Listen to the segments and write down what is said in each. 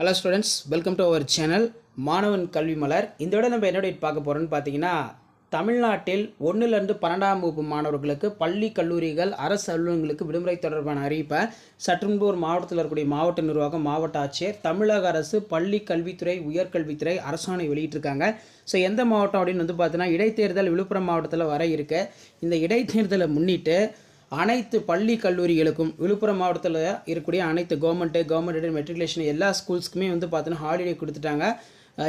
Hello students welcome to our channel Manavan Kalvi Malar இந்த விட நம்ம என்னோட பார்க்க போகிறோன்னு பார்த்தீங்கன்னா தமிழ்நாட்டில் ஒன்றுலேருந்து பன்னெண்டாம் வகுப்பு மாணவர்களுக்கு பள்ளி கல்லூரிகள் அரசு அலுவலகங்களுக்கு விடுமுறை தொடர்பான அறிவிப்பை சற்று ஒரு மாவட்டத்தில் இருக்கக்கூடிய மாவட்ட நிர்வாகம் மாவட்ட ஆட்சியர் தமிழக அரசு பள்ளி கல்வித்துறை உயர்கல்வித்துறை அரசாணை வெளியிட்டிருக்காங்க. ஸோ எந்த மாவட்டம் அப்படின்னு வந்து பார்த்தீங்கன்னா இடைத்தேர்தல் விழுப்புரம் மாவட்டத்தில் வர இருக்க. இந்த இடைத்தேர்தலை முன்னிட்டு அனைத்து பள்ளி கல்லூரிகளுக்கும் விழுப்புரம் மாவட்டத்தில் இருக்கக்கூடிய அனைத்து கவர்மெண்ட்டு கவர்மெண்ட் மெட்ரிகுலேஷன் எல்லா ஸ்கூல்ஸ்க்குமே வந்து பார்த்தோன்னா ஹாலிடே கொடுத்துட்டாங்க.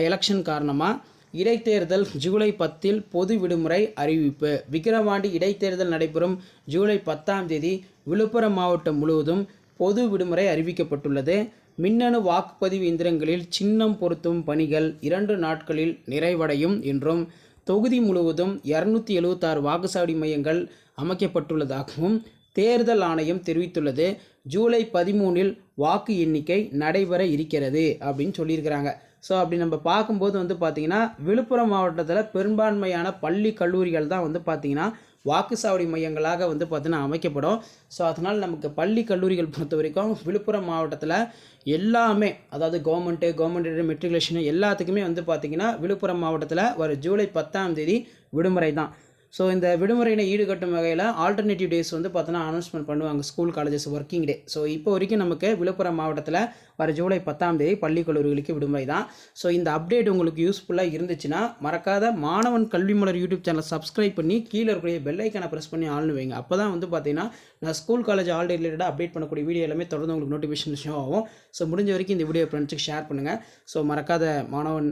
எலெக்ஷன் காரணமாக இடைத்தேர்தல் ஜூலை பத்தில் பொது விடுமுறை அறிவிப்பு. விக்கிரவாண்டி இடைத்தேர்தல் நடைபெறும் ஜூலை பத்தாம் தேதி விழுப்புரம் மாவட்டம் முழுவதும் பொது விடுமுறை அறிவிக்கப்பட்டுள்ளது. மின்னணு வாக்குப்பதிவு இயந்திரங்களில் சின்னம் பொருத்தும் பணிகள் இரண்டு நாட்களில் நிறைவடையும் என்றும் தொகுதி முழுவதும் இரநூத்தி எழுபத்தாறு வாக்குச்சாவடி மையங்கள் அமைக்கப்பட்டுள்ளதாகவும் தேர்தல் ஆணையம் தெரிவித்துள்ளது. ஜூலை பதிமூனில் வாக்கு எண்ணிக்கை நடைபெற இருக்கிறது அப்படின்னு சொல்லியிருக்கிறாங்க. ஸோ அப்படி நம்ம பார்க்கும்போது வந்து பார்த்திங்கன்னா விழுப்புரம் மாவட்டத்தில் பெரும்பான்மையான பள்ளி கல்லூரிகள் தான் வந்து பார்த்திங்கன்னா வாக்குச்சாவடி மையங்களாக வந்து பார்த்திங்கன்னா அமைக்கப்படும். ஸோ அதனால் நமக்கு பள்ளி கல்லூரிகள் பொறுத்த வரைக்கும் விழுப்புரம் மாவட்டத்தில் எல்லாமே அதாவது கவர்மெண்ட்டு கவர்மெண்ட் மெட்ரிகுலேஷன் எல்லாத்துக்குமே வந்து பார்த்திங்கன்னா விழுப்புரம் மாவட்டத்தில் வர ஜூலை பத்தாம் தேதி விடுமுறை தான். ஸோ இந்த விடுமுறையினை ஈடுகட்டும் வகையில் ஆல்டர்னேட்டிவ் டேஸ் வந்து பார்த்தோன்னா அனௌன்ஸ்மெண்ட் பண்ணுவாங்க. School colleges working day so இப்போ வரைக்கும் நமக்கு விழுப்புரம் மாவட்டத்தில் வர ஜூலை பத்தாம் தேதி பள்ளி கல்லூரிகளுக்கு விடுமுறை தான். ஸோ இந்த அப்டேட் உங்களுக்கு யூஸ்ஃபுல்லாக இருந்துச்சுன்னா மறக்காத மாணவன் கல்வி மலர் யூடியூப் சேனலை சப்ஸ்கிரைப் பண்ணி கீழே இருக்கக்கூடிய பெல்லைக்கான ப்ரெஸ் பண்ணி ஆள்னு வைங்க. அப்போ தான் வந்து பார்த்தீங்கன்னா நான் ஸ்கூல் காலேஜ் ஆல்டே ரிலேட்டடாக அப்டேட் பண்ணக்கூடிய வீடியோ எல்லாமே தொடர்ந்து உங்களுக்கு நோட்டிஃபிகேஷன் ஷோ ஆகும். ஸோ முடிஞ்ச வரைக்கும் இந்த வீடியோ ஃப்ரெண்ட்ஸுக்கு ஷேர் பண்ணுங்கள் ஸோ மறக்காத மாணவன்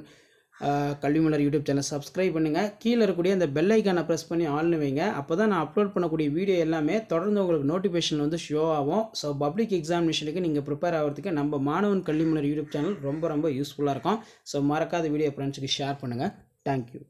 ஆஹ் கல்விமலர் யூடியூப் சேனல் சப்ஸ்கிரைப் பண்ணுங்கள் கீழே இருக்கக்கூடிய அந்த பெல் ஐக்கானை ப்ரெஸ் பண்ணி ஆள்னு வைங்க. அப்போ தான் நான் அப்லோட் பண்ணக்கூடிய வீடியோ எல்லாமே தொடர்ந்து உங்களுக்கு நோட்டிஃபிகேஷன் வந்து ஷோ ஆகும். ஸோ பப்ளிக் எக்ஸாமினேஷனுக்கு நீங்கள் ப்ரிப்பேர் ஆகிறதுக்கு நம்ம மாணவன் கல்விமலர் யூடியூப் சேனல் ரொம்ப ரொம்ப யூஸ்ஃபுல்லாக இருக்கும். ஸோ மறக்காத வீடியோ ஃப்ரெண்ட்ஸுக்கு ஷேர் பண்ணுங்கள் தேங்க்யூ